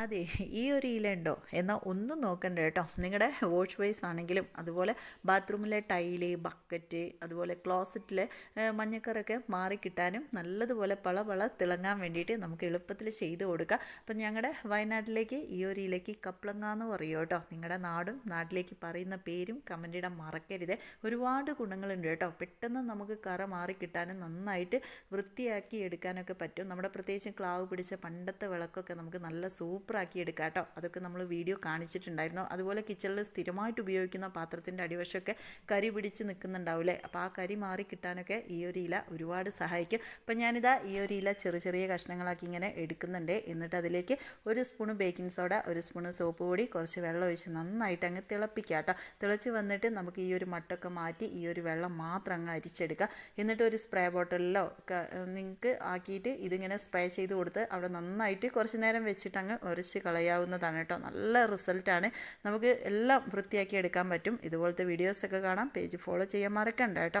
അതെ ഈ ഒരു ഇല ഉണ്ടോ? എന്നാൽ ഒന്നും നോക്കണ്ട കേട്ടോ. നിങ്ങളുടെ വാഷ് ബേസ് ആണെങ്കിലും അതുപോലെ ബാത്റൂമിലെ ടൈൽ ബക്കറ്റ് അതുപോലെ ക്ലോസറ്റിലെ മഞ്ഞക്കറൊക്കെ മാറിക്കിട്ടാനും നല്ലതുപോലെ പള പള തിളങ്ങാൻ വേണ്ടിയിട്ട് നമുക്ക് എളുപ്പത്തിൽ ചെയ്ത് കൊടുക്കാം. അപ്പം ഞങ്ങളുടെ വയനാട്ടിലേക്ക് ഈ ഒരു ഇലയ്ക്ക് കപ്ലങ്ങ എന്ന് പറയും കേട്ടോ. നിങ്ങളുടെ നാടും നാട്ടിലേക്ക് പറയുന്ന പേരും കമന്റ് ഇടാൻ മറക്കരുത്. ഒരുപാട് ഗുണങ്ങളുണ്ട് കേട്ടോ. പെട്ടെന്ന് നമുക്ക് കറ മാറിക്കിട്ടാനും നന്നായിട്ട് വൃത്തിയാക്കി എടുക്കാനൊക്കെ പറ്റും. നമ്മുടെ പ്രത്യേകിച്ച് ക്ലാവ് പിടിച്ച പണ്ടത്തെ വിളക്കൊക്കെ നമുക്ക് നല്ല സൂപ്പർ സൂപ്പറാക്കി എടുക്കാം കേട്ടോ. അതൊക്കെ നമ്മൾ വീഡിയോ കാണിച്ചിട്ടുണ്ടായിരുന്നു. അതുപോലെ കിച്ചണിൽ സ്ഥിരമായിട്ട് ഉപയോഗിക്കുന്ന പാത്രത്തിന്റെ അടിവശമൊക്കെ കരി പിടിച്ച് നിൽക്കുന്നുണ്ടാവില്ലേ? അപ്പോൾ ആ കരി മാറി കിട്ടാനൊക്കെ ഈ ഒരു ഇല ഒരുപാട് സഹായിക്കും. അപ്പം ഞാനിതാ ഈ ഒരു ഇല ചെറിയ ചെറിയ കഷ്ണങ്ങളാക്കി ഇങ്ങനെ എടുക്കുന്നുണ്ട്. എന്നിട്ട് അതിലേക്ക് ഒരു സ്പൂണ് ബേക്കിംഗ് സോഡ ഒരു സ്പൂണ് സോപ്പ് പൊടി കുറച്ച് വെള്ളം ഒഴിച്ച് നന്നായിട്ട് അങ്ങ് തിളപ്പിക്കുക കേട്ടോ. തിളച്ച് വന്നിട്ട് നമുക്ക് ഈ ഒരു മട്ടൊക്കെ മാറ്റി ഈ ഒരു വെള്ളം മാത്രം അങ്ങ് അരിച്ചെടുക്കുക. എന്നിട്ട് ഒരു സ്പ്രേ ബോട്ടിലോ നിങ്ങൾക്ക് ആക്കിയിട്ട് ഇതിങ്ങനെ സ്പ്രേ ചെയ്ത് കൊടുത്ത് അവിടെ നന്നായിട്ട് കുറച്ച് നേരം വെച്ചിട്ട് അങ്ങ് ഉരച്ച് കളയാവുന്നതാണ് കേട്ടോ. നല്ല റിസൾട്ടാണ് നമുക്ക് എല്ലാം വൃത്തിയാക്കി എടുക്കാൻ പറ്റും. ഇതുപോലത്തെ വീഡിയോസൊക്കെ കാണാം. പേജ് ഫോളോ ചെയ്യാൻ മറക്കണ്ട കേട്ടോ.